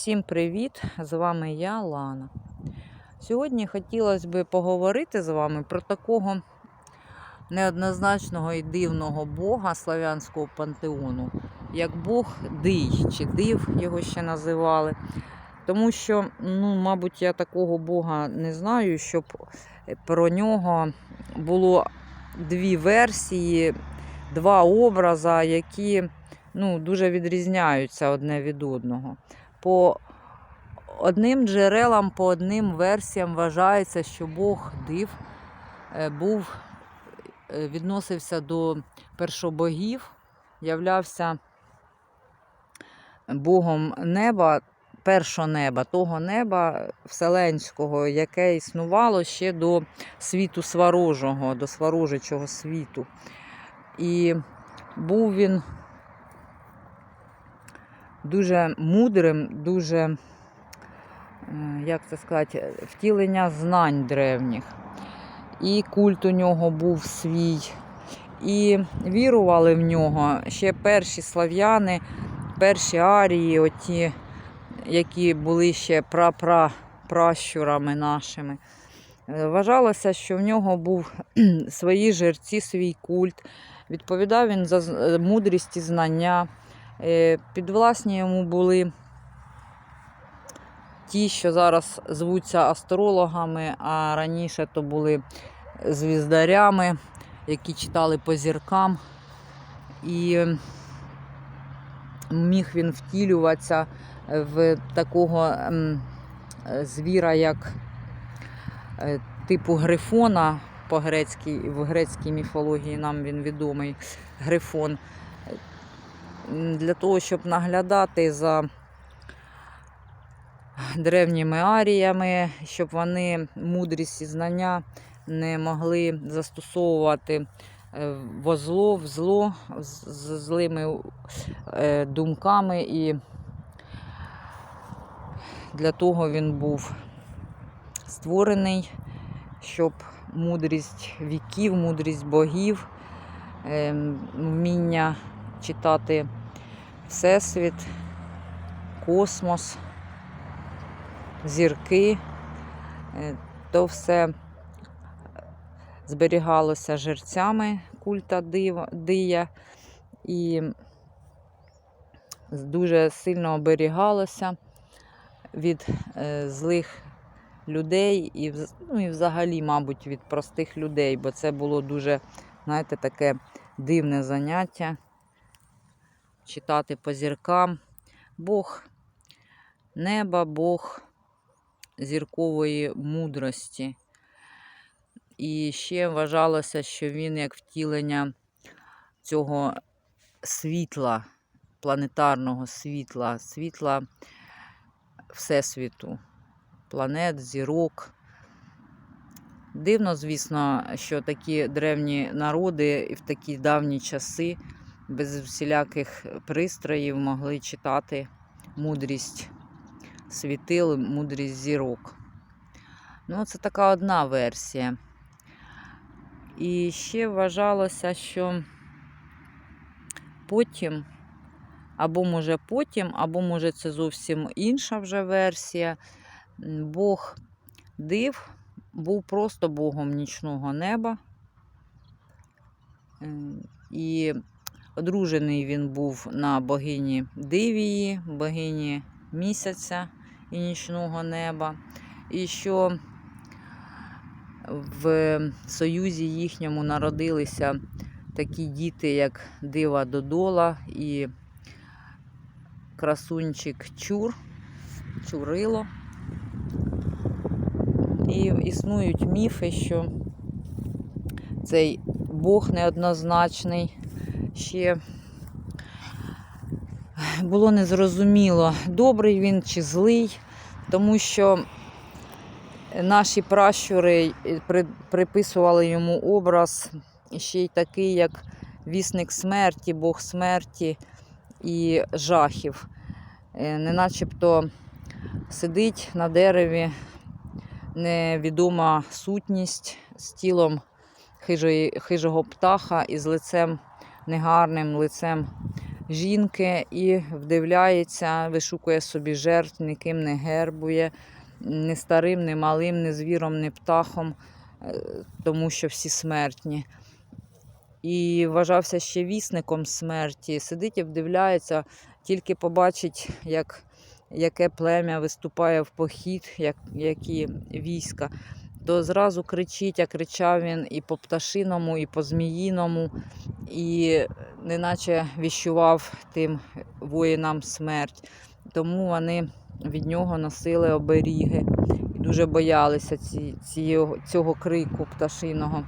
Всім привіт! З вами я, Лана. Сьогодні хотілося б поговорити з вами про такого неоднозначного і дивного Бога славянського пантеону, як Бог Дий, чи Див його ще називали. Тому що, ну, мабуть, я такого Бога не знаю, щоб про нього було дві версії, два образи, які ну, дуже відрізняються одне від одного. По одним джерелам, по одним версіям вважається, що Бог див е, був, е, відносився до першобогів, являвся Богом неба, першого неба, того неба вселенського, яке існувало ще до світу сварожого, до сварожичого світу. І був він дуже мудрим, дуже, е, як це сказати, втілення знань древніх. І культ у нього був свій. І вірували в нього ще перші слав'яни, перші арії, оті, які були ще прапращурами нашими. Вважалося, що в нього був свої жерці, свій культ. Відповідав він за мудрість і знання. Е, Підвласні йому були ті, що зараз звуться астрологами, а раніше то були звіздарями, які читали по зіркам. І міг він втілюватися в такого звіра, як е, типу грифона по грецькій, в грецькій міфології нам він відомий грифон. Для того, щоб наглядати за древніми аріями, щоб вони мудрість і знання не могли застосовувати е, во зло, в зло з злими е, думками. І для того він був створений, щоб мудрість віків, мудрість богів, е, вміння читати Всесвіт, космос, зірки, е, то все зберігалося жерцями культа дия. І дуже сильно оберігалося від е, злих людей і, ну, і взагалі, мабуть, від простих людей, бо це було дуже, знаєте, таке дивне заняття читати по зіркам. Бог неба, Бог зіркової мудрості. І ще вважалося, що він як втілення цього світла, планетарного світла, світла Всесвіту, планет, зірок. Дивно, звісно, що такі древні народи і в такі давні часи без всіляких пристроїв могли читати мудрість світил, мудрість зірок. Ну, це така одна версія. І ще вважалося, що потім, або може потім, або може це зовсім інша вже версія. Бог див був просто Богом нічного неба. Ем, І одружений він був на богині Дивії, богині місяця і нічного неба. І що в союзі їхньому народилися такі діти, як Дива Додола і красунчик Чур, Чурило. І існують міфи, що цей Бог неоднозначний ще було незрозуміло, добрий він чи злий, тому що наші пращури приписували йому образ ще й такий, як вісник смерті, Бог смерті і жахів. Е, Не начебто сидить на дереві невідома сутність з тілом хижої, хижого птаха і з лицем негарним, лицем жінки і вдивляється, вишукує собі жертв, ніким не гербує, ні старим, ні малим, ні звіром, ні птахом, е, тому що всі смертні. І вважався ще вісником смерті. Сидить і вдивляється, тільки побачить, як, яке плем'я виступає в похід, як, які війська, то зразу кричить, а кричав він і по пташиному, і по зміїному, і неначе віщував тим воїнам смерть. Тому вони від нього носили оберіги і дуже боялися ці, цього, цього крику пташиного,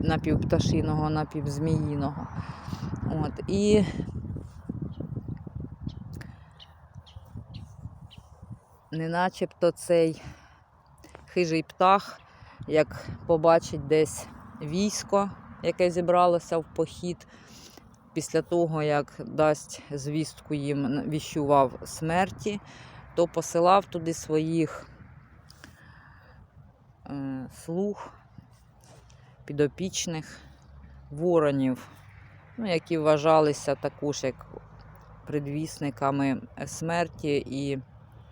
напівпташиного, напівзміїного. От, і не начебто цей хижий птах, як побачить десь військо, яке зібралося в похід, після того, як дасть звістку їм, віщував смерті, то посилав туди своїх е, слуг, підопічних воронів, ну, які вважалися також як предвісниками смерті і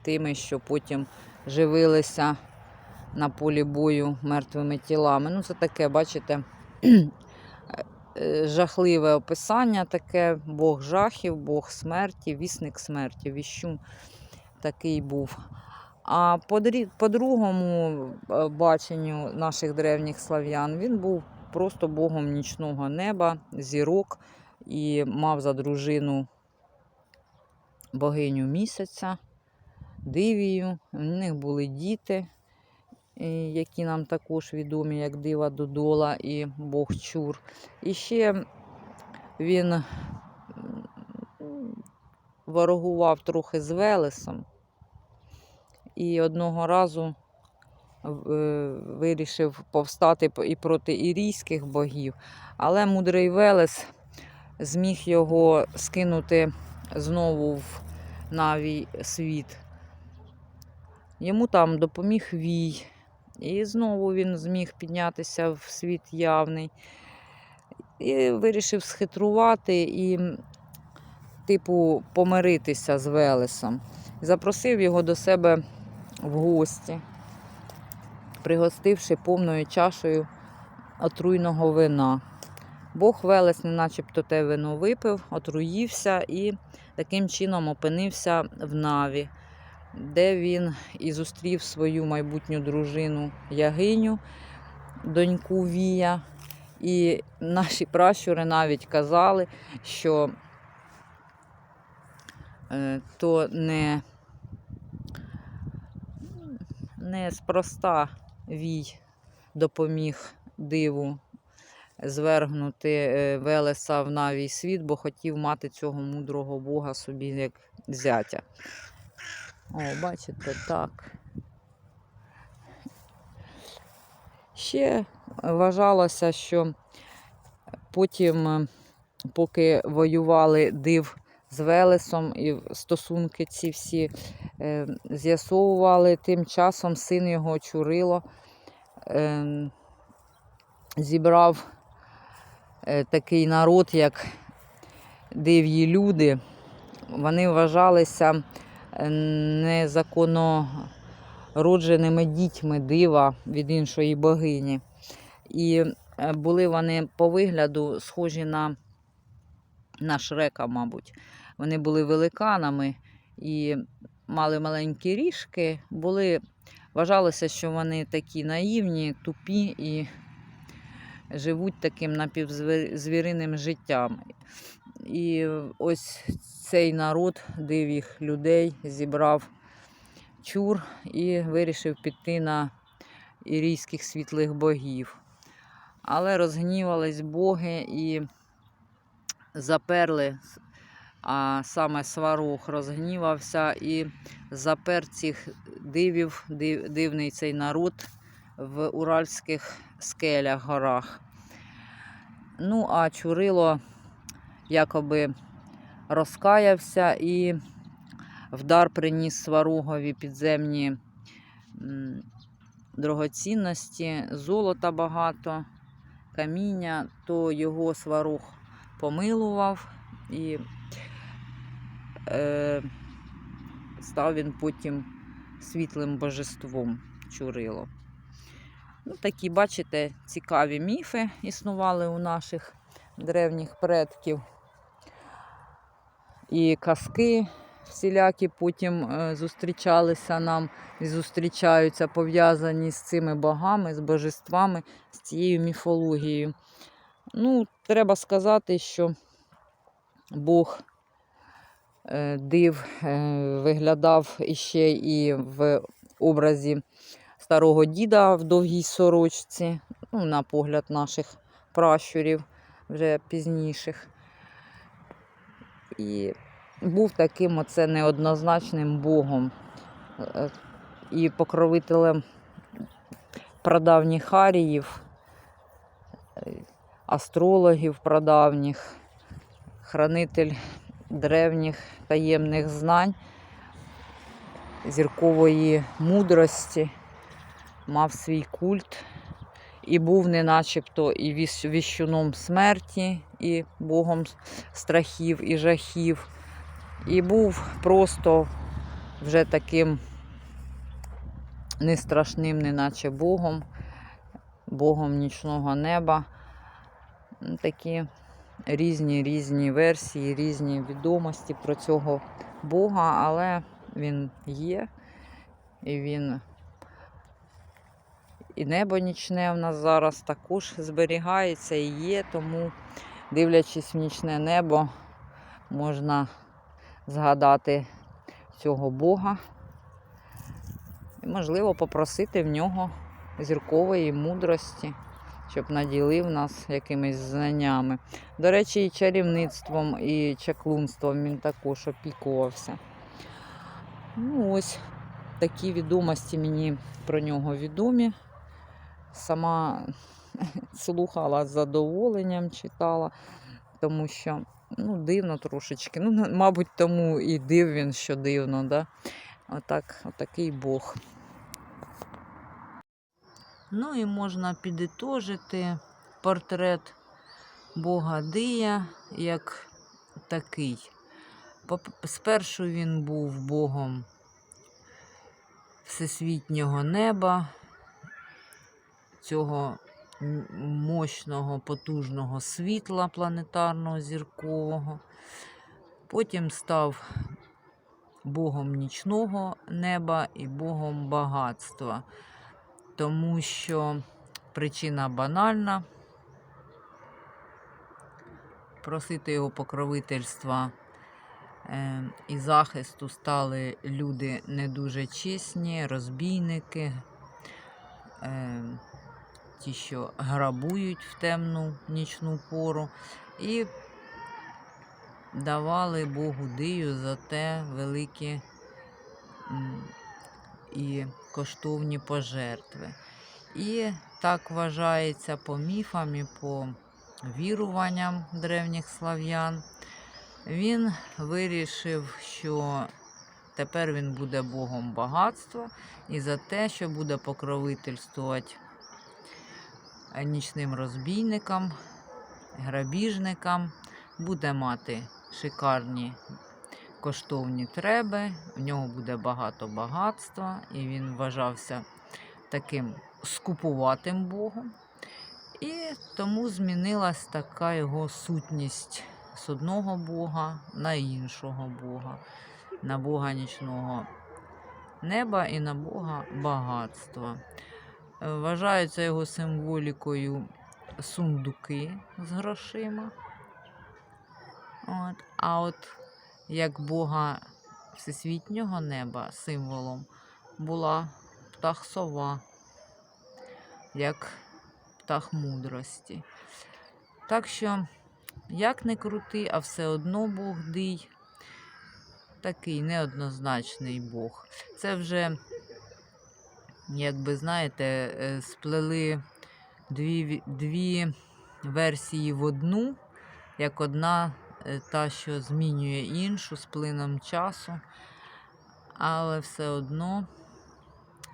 тими, що потім живилися на полі бою мертвими тілами. Ну, це таке, бачите, е, жахливе описання таке, Бог жахів, Бог смерті, вісник смерті, віщун такий був. А по, другому е, баченню наших древніх слав'ян він був просто богом нічного неба, зірок і мав за дружину богиню місяця, дивію. У них були діти, які нам також відомі, як Дива Додола і Бог Чур. І ще він ворогував трохи з Велесом. І одного разу е, вирішив повстати і проти ірійських богів, але мудрий Велес зміг його скинути знову в Навій світ. Йому там допоміг Вій, і знову він зміг піднятися в світ явний. І вирішив схитрувати і, типу, помиритися з Велесом. Запросив його до себе в гості, пригостивши повною чашею отруйного вина. Бог Велес, не начебто те вино випив, отруївся і таким чином опинився в Наві, де він і зустрів свою майбутню дружину Ягиню, доньку Вія. І наші пращури навіть казали, що е, то не, не спроста Вій допоміг диву звергнути е, Велеса в навій світ, бо хотів мати цього мудрого Бога собі як зятя. О, бачите, так. Ще вважалося, що потім, е, поки воювали див з Велесом і стосунки ці всі е, з'ясовували, тим часом син його Чурило е, зібрав е, такий народ, як див'ї люди. Вони вважалися незаконнородженими дітьми дива від іншої богині. І е, були вони по вигляду схожі на, на Шрека, мабуть. Вони були великанами і мали маленькі ріжки, були, вважалося, що вони такі наївні, тупі і живуть таким напівзвіриним життям. І ось цей народ дивіх людей зібрав чур і вирішив піти на ірійських світлих богів. Але розгнівались боги і заперли, а саме сварог розгнівався і запер цих дивів, див, дивний цей народ в Уральських скелях, горах. Ну, а Чурило якоби розкаявся і в дар приніс сваругові підземні дорогоцінності, золота багато, каміння, то його сваруг помилував і е, став він потім світлим божеством Чурило. Ну, такі, бачите, цікаві міфи існували у наших древніх предків. І казки всілякі потім е, зустрічалися нам і зустрічаються, пов'язані з цими богами, з божествами, з цією міфологією. Ну, треба сказати, що Бог е, див е, виглядав іще і в образі старого діда в довгій сорочці, ну, на погляд наших пращурів вже пізніших. І був таким оце неоднозначним богом е, і покровителем прадавніх аріїв, е, астрологів прадавніх, хранитель древніх таємних знань, зіркової мудрості, мав свій культ і був не начебто і віщ- віщуном смерті, і богом страхів і жахів, і був просто вже таким не страшним, неначе Богом, Богом нічного неба. Такі різні різні версії, різні відомості про цього Бога, але він є, і він і небо нічне в нас зараз також зберігається і є, тому, дивлячись в нічне небо, можна згадати цього Бога. І, можливо, попросити в нього зіркової мудрості, щоб наділив нас якимись знаннями. До речі, і чарівництвом, і чаклунством він також опікувався. Ну, ось такі відомості мені про нього відомі. Сама слухала з задоволенням, читала, тому що ну, дивно трошечки. Ну, мабуть, тому і див він, що дивно, да? Отак, отакий Бог. Ну і можна підітожити портрет Бога Дия як такий. Спершу він був Богом всесвітнього неба, цього мощного, потужного світла планетарного зіркового. Потім став Богом нічного неба і Богом багатства, тому що причина банальна. Просити його покровительства е, і захисту стали люди не дуже чесні, розбійники, е, ті, що грабують в темну нічну пору, і давали Богу дию за те великі і коштовні пожертви. І так вважається по міфам і по віруванням древніх слав'ян. Він вирішив, що тепер він буде Богом багатства і за те, що буде покровительствувати нічним розбійникам, грабіжникам, буде мати шикарні коштовні треби, в нього буде багато багатства, і він вважався таким скупуватим Богом. І тому змінилась така його сутність з одного Бога на іншого Бога, на Бога нічного неба і на Бога багатства. Е, Вважаються його символікою сундуки з грошима. От. А от як Бога всесвітнього неба символом була птах сова, як птах мудрості. Так що, як не крути, а все одно Бог дий, такий неоднозначний Бог. Це вже, як би знаєте, е, сплели дві, дві версії в одну, як одна е, та, що змінює іншу з плином часу. Але все одно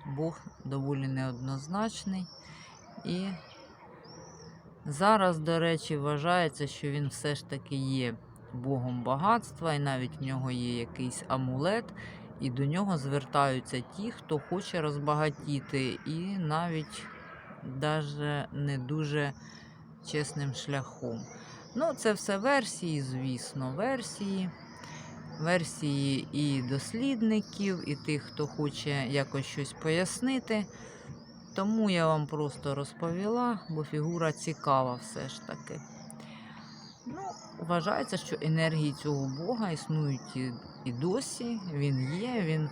Бог доволі неоднозначний. І зараз, до речі, вважається, що він все ж таки є богом багатства, і навіть в нього є якийсь амулет, і до нього звертаються ті, хто хоче розбагатіти, і навіть даже не дуже чесним шляхом. Ну, це все версії, звісно, версії. Версії і дослідників, і тих, хто хоче якось щось пояснити. Тому я вам просто розповіла, бо фігура цікава все ж таки. Ну, вважається, що енергії цього Бога існують і, і досі. Він є, він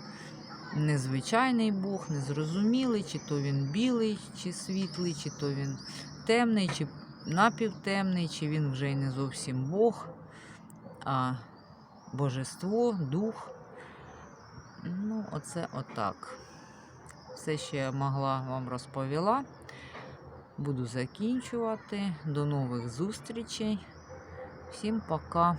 незвичайний Бог, незрозумілий, чи то він білий, чи світлий, чи то він темний, чи напівтемний, чи він вже й не зовсім Бог, а божество, дух. Ну, оце отак. Все, що я могла вам розповіла. Буду закінчувати. До нових зустрічей. Всім пока.